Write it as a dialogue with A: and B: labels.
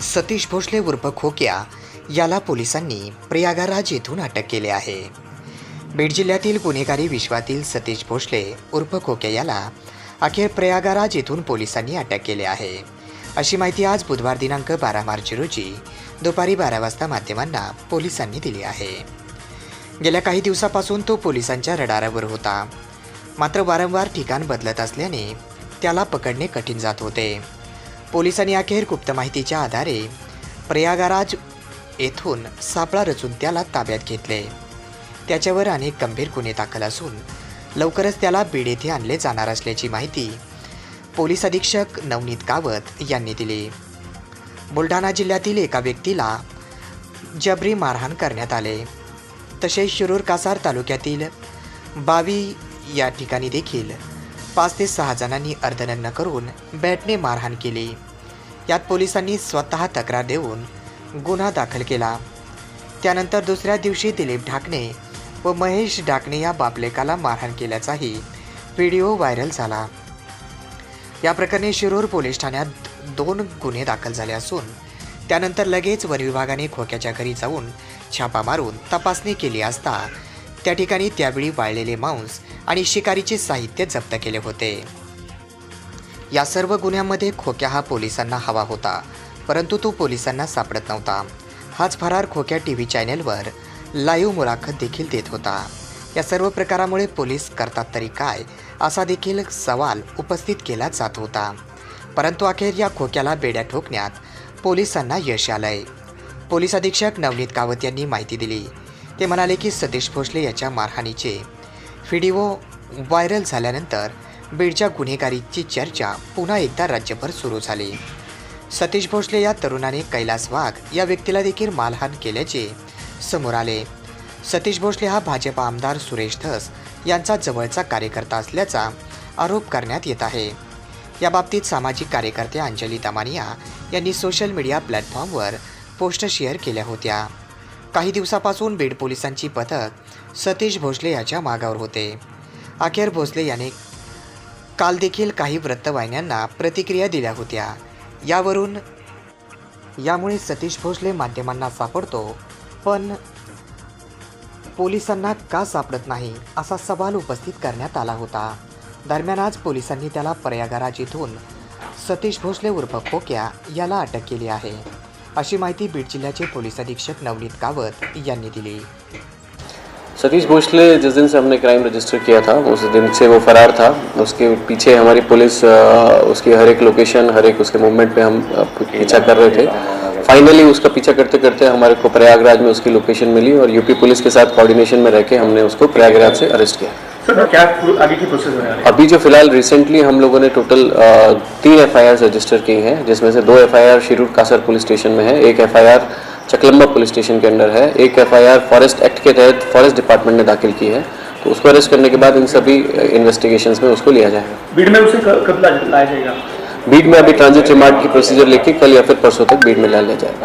A: सतीश भोसले उर्फ खोक्या याला पोलिसांनी प्रयागराज येथून अटक केले आहे. बीड जिल्ह्यातील गुन्हेगारी विश्वातील सतीश भोसले उर्फ खोक्या याला अखेर प्रयागराज येथून पोलिसांनी अटक केले आहे. अशी माहिती आज बुधवार दिनांक बारा मार्च रोजी दुपारी बारा वाजता माध्यमांना पोलिसांनी दिली आहे. गेल्या काही दिवसापासून तो पोलिसांच्या रडारावर होता. मात्र वारंवार ठिकाण बदलत असल्याने त्याला पकडणे कठीण जात होते. पोलिसांनी अखेर गुप्त माहितीच्या आधारे प्रयागराज येथून सापळा रचून त्याला ताब्यात घेतले. त्याच्यावर अनेक गंभीर गुन्हे दाखल असून लवकरच त्याला बीड येथे आणले जाणार असल्याची माहिती पोलीस अधीक्षक नवनीत कावत यांनी दिली. बुलढाणा जिल्ह्यातील एका व्यक्तीला जबरी मारहाण करण्यात आले. तसेच शिरूर कासार तालुक्यातील बावी या ठिकाणी देखील पाच ते सहा जणांनी अर्धनग्न करून बॅटने मारहाण केली. यात पोलिसांनी स्वतः तक्रार देऊन गुन्हा दाखल केला. त्यानंतर दुसऱ्या दिवशी दिलीप ढाकणे व महेश ढाकणे या बापलेकाला मारहाण केल्याचाही व्हिडिओ व्हायरल झाला. या प्रकरणी शिरूर पोलीस ठाण्यात दोन गुन्हे दाखल झाले असून त्यानंतर लगेच वन विभागाने खोक्याच्या घरी जाऊन छापा मारून तपासणी केली असता त्या ठिकाणी त्यावेळी वाळलेले मांस आणि शिकारीचे साहित्य जप्त केले होते. या सर्व गुन्ह्यांमध्ये खोक्या हा पोलिसांना हवा होता परंतु तो पोलिसांना सापडत नव्हता. हाच फरार खोक्या टी व्ही चॅनेलवर लाईव्ह मुलाखत देखील देत होता. या सर्व प्रकारामुळे पोलीस करतात तरी काय असा देखील सवाल उपस्थित केला जात होता. परंतु अखेर या खोक्याला बेड्या ठोकण्यात पोलिसांना यश आलंय. पोलीस अधीक्षक नवनीत कावत यांनी माहिती दिली. ते म्हणाले की सतीश भोसले याच्या मारहाणीचे व्हिडिओ व्हायरल झाल्यानंतर बीडच्या गुन्हेगारीची चर्चा पुन्हा एकदा राज्यभर सुरू झाली. सतीश भोसले या तरुणाने कैलास वाघ या व्यक्तीला देखील मारहाण केल्याचे समोर आले. सतीश भोसले हा भाजप आमदार सुरेश धस यांचा जवळचा कार्यकर्ता असल्याचा आरोप करण्यात येत आहे. या बाबतीत सामाजिक कार्यकर्ते अंजली दमानिया यांनी सोशल मीडिया प्लॅटफॉर्मवर पोस्ट शेअर केल्या होत्या. काही दिवसापासून बीड पोलिसांची पथक सतीश भोसले याच्या मागावर होते. अखेर भोसले याने काल देखील काही वृत्तवाहिन्यांना प्रतिक्रिया दिल्या होत्या. यावरून यामुळे सतीश भोसले माध्यमांना सापडतो पण पोलिसांना का सापडत नाही असा सवाल उपस्थित करण्यात आला होता. दरम्यान आज पोलिसांनी त्याला प्रयागराज इथून सतीश भोसले उर्फ खोक्या याला अटक केली आहे. अशी माहिती बीड जिल्ह्याचे पोलीस अधीक्षक नवनीत कावत यांनी दिली.
B: सतीश भोसले जिस दिन से हमने क्राइम रजिस्टर किया था उस दिन से वो फरार था। उसके पीछे हमारी पुलिस उसकी हर एक लोकेशन हर एक उसके मूवमेंट पे हम पीछा कर रहे थे। फाइनली उसका पीछा करते करते हमारे को प्रयागराज में उसकी लोकेशन मिली और यूपी पुलिस के साथ कोऑर्डिनेशन में रह के हमने उसको प्रयागराज से अरेस्ट किया।
C: सर क्या आगे की प्रोसेस है?
B: अभी जो फ़िलहाल रिसेंटली हम लोगों ने टोटल तीन एफ़ रजिस्टर की हैं जिसमें से दो F Shirur Kasar police station में है एक एफआईआर चकलम्बा पुलिस स्टेशन के अंडर है। एक एफआईआर फॉरेस्ट एक्ट के तहत फॉरेस्ट डिपार्टमेंट ने दाखिल की है। तो उसको अरेस्ट करने के बाद इन सभी इन्वेस्टिगेशन में उसको लिया जाएगा।
C: बीड में उसे कब लाया जाएगा?
B: बीड में अभी ट्रांजिट रिमांड की प्रोसीजर लेके कल या फिर परसों तक बीड में ला लिया जाएगा।